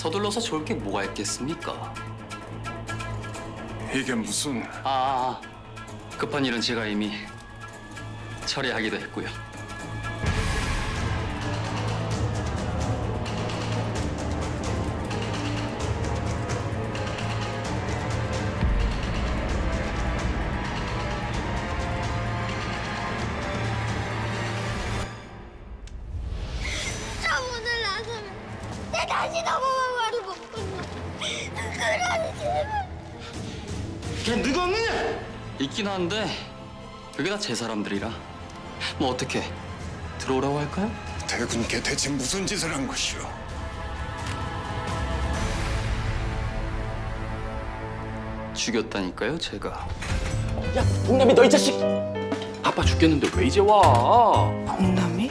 서둘러서 좋을 게 뭐가 있겠습니까? 이게 무슨 아, 아, 급한 일은 제가 이미 처리하기도 했고요. 저 문을 나서면 내 다시 넘어만 걔 누가 없느냐? 있긴 한데 그게 다 제 사람들이라. 뭐 어떻게 들어오라고 할까요? 대군께 대체 무슨 짓을 한 것이오? 죽였다니까요, 제가. 야, 봉남이 너 이 자식! 아빠 죽겠는데 왜 이제 와? 봉남이?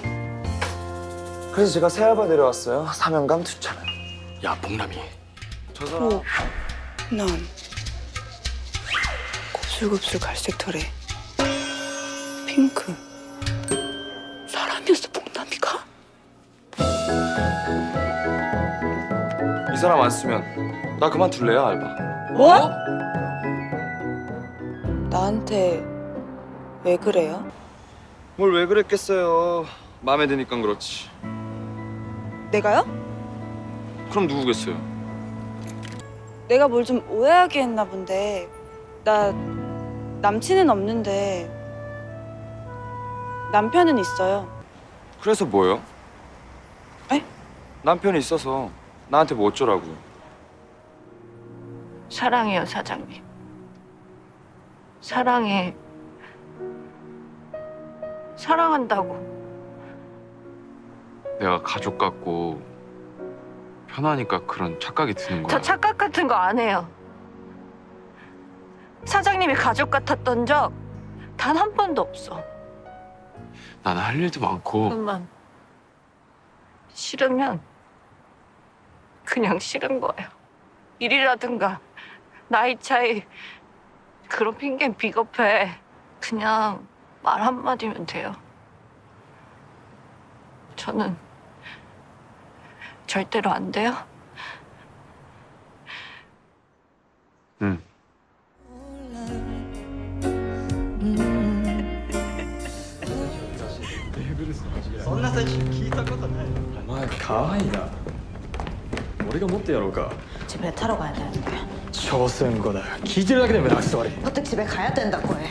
그래서 제가 새 알바 내려왔어요. 사명감 투자는. 야, 봉남이. 저 사람 오, 난 곱슬곱슬 갈색 털에 핑크 사람이었어 봉남이가? 이 사람 안 쓰면 나 그만둘래요 알바. 뭐? 나한테 왜 그래요? 뭘 왜 그랬겠어요. 마음에 드니까 그렇지. 내가요? 그럼 누구겠어요? 내가 뭘 좀 오해하게 했나 본데 나 남친은 없는데 남편은 있어요 그래서 뭐요? 에? 남편이 있어서 나한테 뭐 어쩌라고. 사랑해요, 사장님. 사랑해. 사랑한다고. 내가 가족 같고 편하니까 그런 착각이 드는 거야. 저 착각 같은 거 안 해요. 사장님이 가족 같았던 적 단 한 번도 없어. 나는 할 일도 많고 그만. 싫으면 그냥 싫은 거예요. 일이라든가 나이 차이 그런 핑계는 비겁해. 그냥 말 한마디면 돼요. 저는 절대로 안 돼요. 집에 타러 가야 되는데 朝鮮語だよ聞いてるだけで胸くそ悪い 어떻게 집에 가야 된다고 해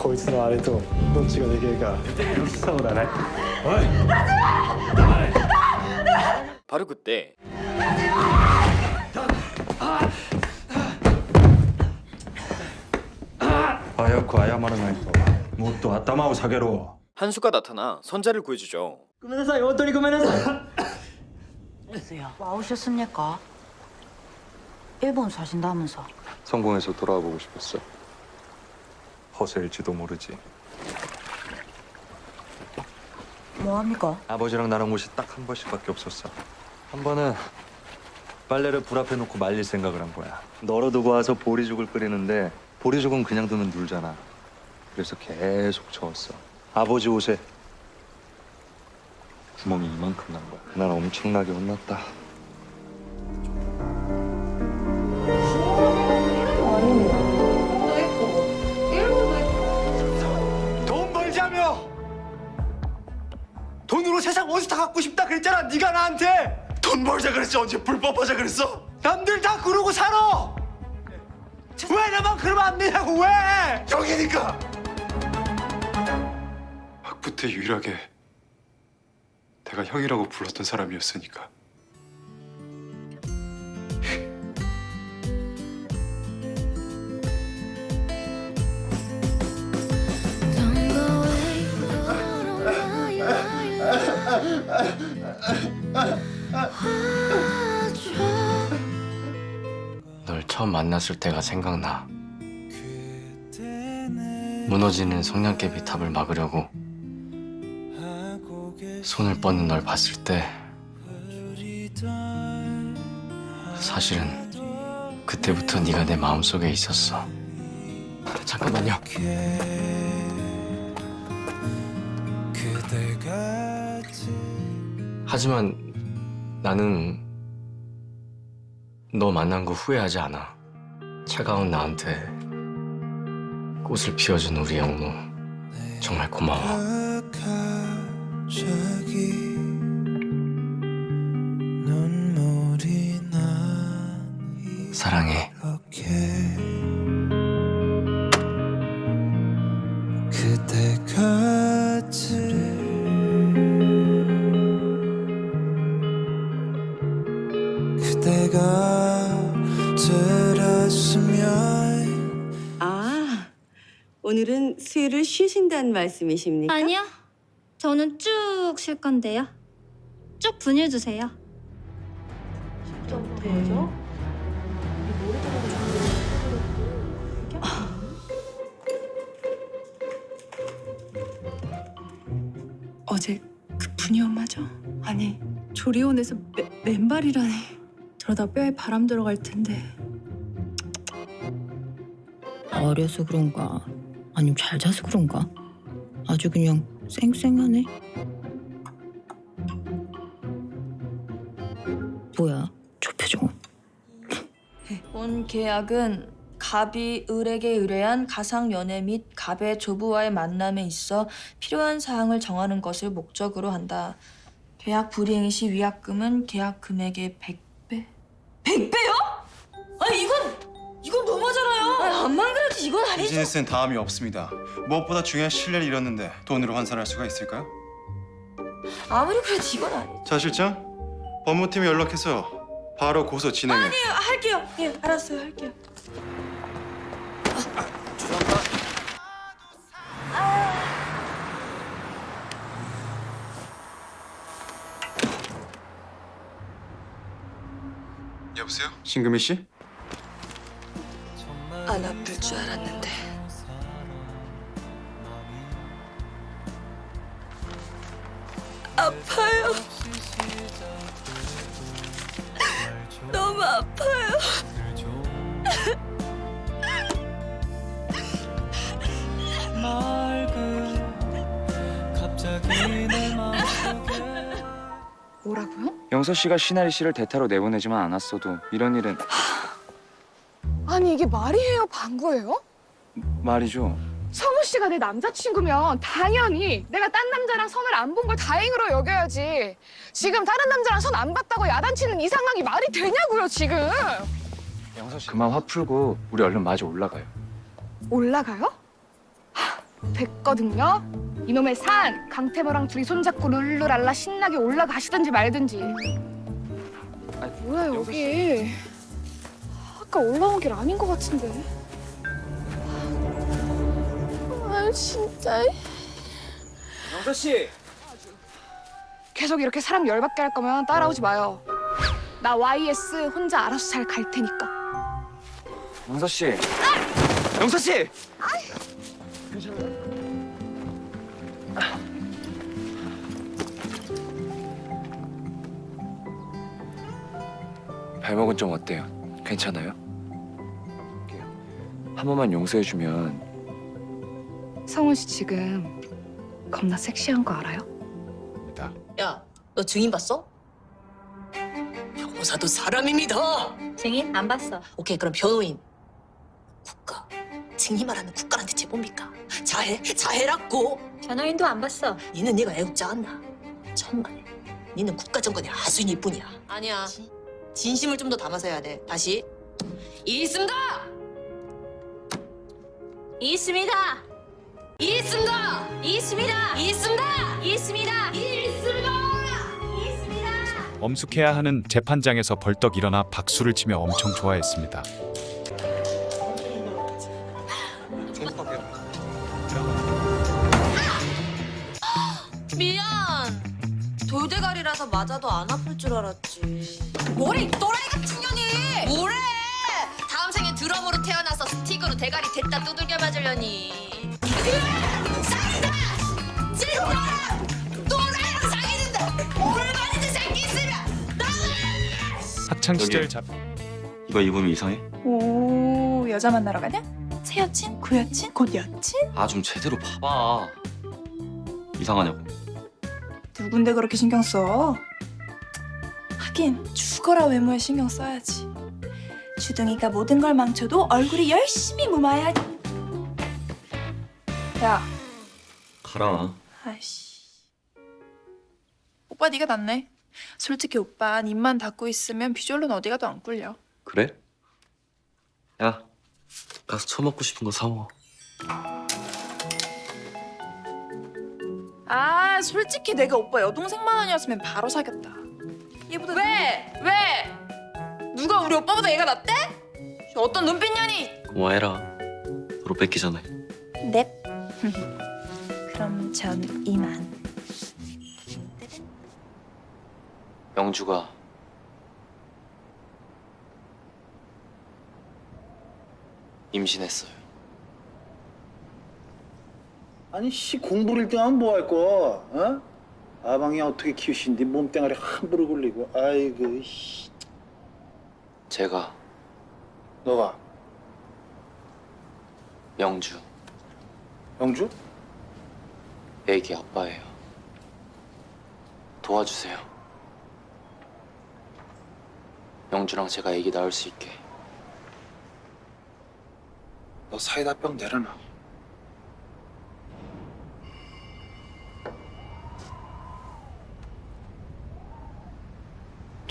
こいつのあれとどっちがでけえかそうだね 바로 그때 早く謝らないともっと頭を下げろ 한수가 나타나 선자를 구해주죠. 와 오셨습니까? 일본 사신다면서 성공해서 돌아와 보고 싶었어. 허세일지도 모르지. 뭐합니까? 아버지랑 나랑 옷이 딱 한 번씩밖에 없었어. 한 번은 빨래를 불 앞에 놓고 말릴 생각을 한 거야. 널어두고 와서 보리죽을 끓이는데 보리죽은 그냥 두면 눌잖아. 그래서 계속 저었어. 아버지 옷에 구멍이 이만큼 난 거야. 난 엄청나게 혼났다. 돈 벌자며 돈으로 세상 다 갖고 싶다 그랬잖아 네가 나한테. 돈 벌자 그랬지 언제 불법하자 그랬어? 남들 다 그러고 살아. 왜 나만 그러면 안 되냐고 왜? 여기니까. 학부 때 유일하게 내가 형이라고 불렀던 사람이었으니까. 널 처음 만났을 때가 생각나. 무너지는 성냥개비 탑을 막으려고 손을 뻗는 널 봤을 때 사실은 그때부터 네가 내 마음속에 있었어. 잠깐만요. 하지만 나는 너 만난 거 후회하지 않아. 차가운 나한테 꽃을 피워준 우리 영모 정말 고마워. 사랑해. 아, 오늘은 수유를 쉬신다는 말씀이십니까? 아니요. 저는 쭉 쉴 건데요. 쭉 분유 주세요. 어제 그 분이 엄마죠? 아니 조리원에서 맨, 맨발이라니 저러다 뼈에 바람 들어갈 텐데 어려서 그런가? 아니면 잘 자서 그런가? 아주 그냥 쌩쌩하네. 뭐야, 저 표정은? 본 계약은 갑이 을에게 의뢰한 가상 연애 및 갑의 조부와의 만남에 있어 필요한 사항을 정하는 것을 목적으로 한다. 계약 불이행 시 위약금은 계약 금액의 100배. 100배요? 아니 이건 이건 너무하잖아요. 아니, 암만 그래도 이건 아니죠. 비즈니스는 다음이 없습니다. 무엇보다 중요한 신뢰를 잃었는데 돈으로 환산할 수가 있을까요? 아무리 그래도 이건 아니죠. 자 실장, 법무팀에 연락해서 바로 고소 진행해. 할게요. 예, 알았어요. 할게요. 여보세요? 신금희 씨? 안 아플 줄 알았는데. 아파요. 너무 아파요. 뭐라고요? 영서 씨가 시나리 씨를 대타로 내보내지만 않았어도 이런 일은 아니 이게 말이에요 방구예요? 말이죠. 성우 씨가 내 남자친구면 당연히 내가 딴 남자랑 선을 안 본 걸 다행으로 여겨야지 지금 다른 남자랑 선 안 봤다고 야단치는 이 상황이 말이 되냐고요 지금 영서 씨 그만 화 풀고 우리 얼른 마저 올라가요. 올라가요? 하, 됐거든요 이놈의 산 강태모랑 둘이 손잡고 룰루랄라 신나게 올라가시든지 말든지 뭐야 여기 아까 올라온 길 아닌 것 같은데 아 진짜 영서 씨. 계속 이렇게 사람 열받게 할 거면 따라오지 마요. 나 YS 혼자 알아서 잘 갈 테니까. 영서 씨. 영서 씨. 발목은 좀 어때요? 괜찮아요? 한 번만 용서해주면 성훈 씨 지금 겁나 섹시한 거 알아요? 야, 너 증인 봤어? 변호사도 사람입니다. 증인 안 봤어. 오케이, 그럼 변호인. 국가. 증인 말하면 국가란 대체 뭡니까? 자해, 자해라고. 변호인도 안 봤어. 니는 네가 애국자 않나? 천만에. 니는 국가 정권의 하수인일 뿐이야. 아니야. 진심을 좀 더 담아서 해야 돼. 다시. 있습니다. 있습니다. 있습니다. 있습니다. 있습니다. 있습니다. 있습니다. 엄숙해야 하는 재판장에서 벌떡 일어나 박수를 치며 엄청 좋아했습니다. 맞아도 안 아플 줄 알았지. 뭐래 이 또라이 같은 년이 뭐래 다음 생에 드럼으로 태어나서 스틱으로 대가리 됐다 두들겨 맞으려니 사기다 지금 또라이랑 사귀는데 물만인데 새끼 있으면 학창 시절 잡 이거 입으면 이상해? 오, 여자 만나러 가냐? 새 여친? 구 여친? 곧 여친? 아 좀 제대로 봐봐. 이상하냐고. 누군데 그렇게 신경 써? 하긴 죽어라 외모에 신경 써야지. 주둥이가 모든 걸 망쳐도 얼굴이 열심히 무마해야. 야, 가라. 아이씨. 오빠 네가 낫네. 솔직히 오빠 입만 닫고 있으면 비주얼로는 어디 가도 안 꿀려. 그래? 야, 가서 처먹고 싶은 거 사 먹어. 아, 솔직히 내가 오빠 여동생만 아니었으면 바로 사귀었다. 얘보다 왜? 왜? 누가 우리 오빠보다 얘가 낫대? 어떤 눈빛년이? 고마해라. 도로 뺏기 전에. 넵. 그럼 전 이만. 영주가 임신했어요. 아니 씨 공부를 1등하면 뭐 할 거? 어? 아방이 어떻게 키우신디 몸뚱아리 함부로 굴리고 아이고 씨. 제가 너가 영주 영주? 애기 아빠예요. 도와주세요. 영주랑 제가 애기 낳을 수 있게. 너 사이다 병 내려놔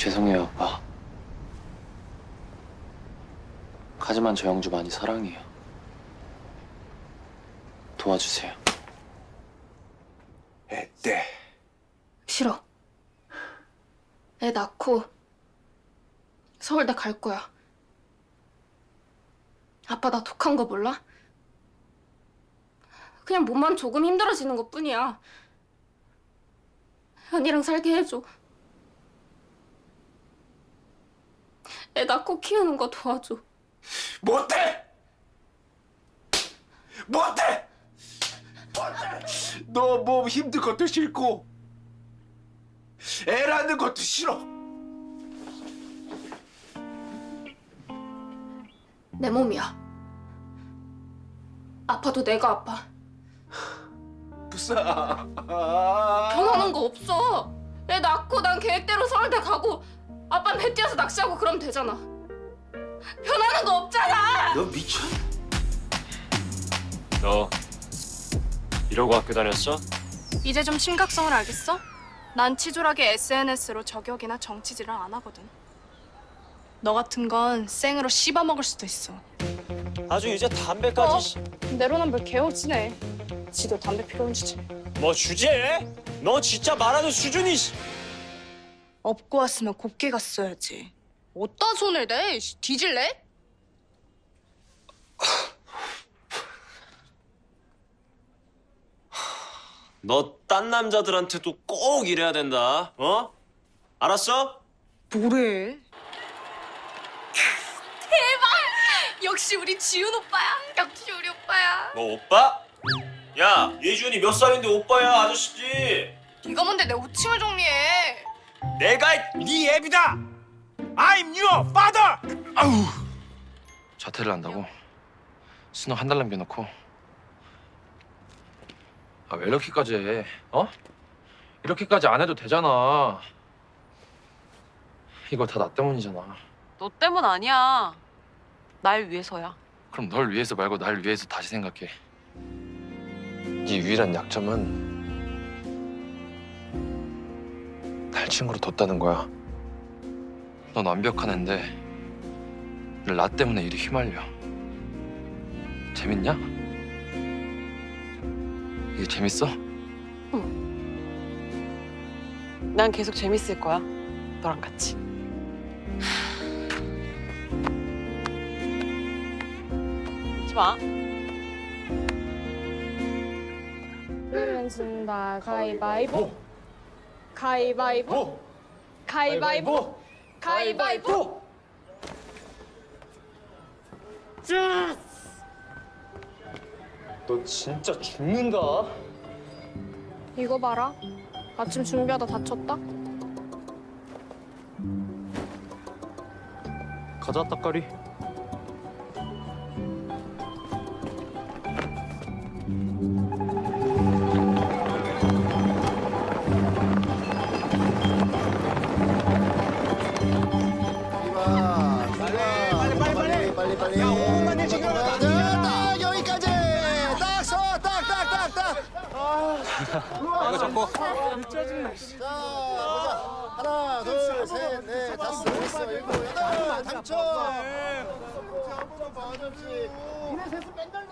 죄송해요, 아빠. 하지만 저 영주 많이 사랑해요. 도와주세요. 에떼 싫어. 애 낳고 서울대 갈 거야. 아빠 나 독한 거 몰라? 그냥 몸만 조금 힘들어지는 것 뿐이야. 현이랑 살게 해줘. 애 낳고 키우는 거 도와줘. 못해! 못해! 못해! 너 몸 힘든 것도 싫고 애 낳는 것도 싫어 내 몸이야. 아파도 내가 아파. 부사 변하는 거 없어. 애 낳고 난 계획대로 서울대 가고 아빠는 배 뛰어서 낚시하고 그러면 되잖아. 변하는 거 없잖아. 너 미쳐? 너 이러고 학교 다녔어? 이제 좀 심각성을 알겠어? 난 치졸하게 SNS로 저격이나 정치질을 안 하거든. 너 같은 건 생으로 씹어 먹을 수도 있어. 아주 이제 담배까지 씨. 내로남불 개오지네. 지도 담배 피우는 주제. 뭐 주제? 너 진짜 말하는 수준이 씨. 업고 왔으면 곱게 갔어야지. 어디다 손을 대? 씨, 뒤질래? 너 딴 남자들한테도 꼭 이래야 된다. 어? 알았어? 뭐래? 대박! 역시 우리 지훈 오빠야. 역시 우리 오빠야. 너 오빠? 야, 예준이 몇 살인데 오빠야, 아저씨지. 네가 뭔데 내 호칭을 정리해? 내가 네 애비다. I'm your father. 아우 자퇴를 한다고 수능 한 달 남겨놓고 아 왜 이렇게까지 해? 어? 이렇게까지 안 해도 되잖아 이거 다 나 때문이잖아 너 때문 아니야. 날 위해서야. 그럼 널 위해서 말고 날 위해서 다시 생각해 네 유일한 약점은 친구로 뒀다는 거야 넌 완벽한 앤데 나 때문에 일이 휘말려 재밌냐? 이게 재밌어? 난 계속 재밌을 거야. 너랑 같이. 하지 마. 진다 가위바위보 가위바위보? 가위바위보? 가위바위보. 너 진짜 죽는다. 이거 봐라. 아침 준비하다 다쳤다. 가자, 딱가리. 한번 봐줘. 이래 셋은 맨날.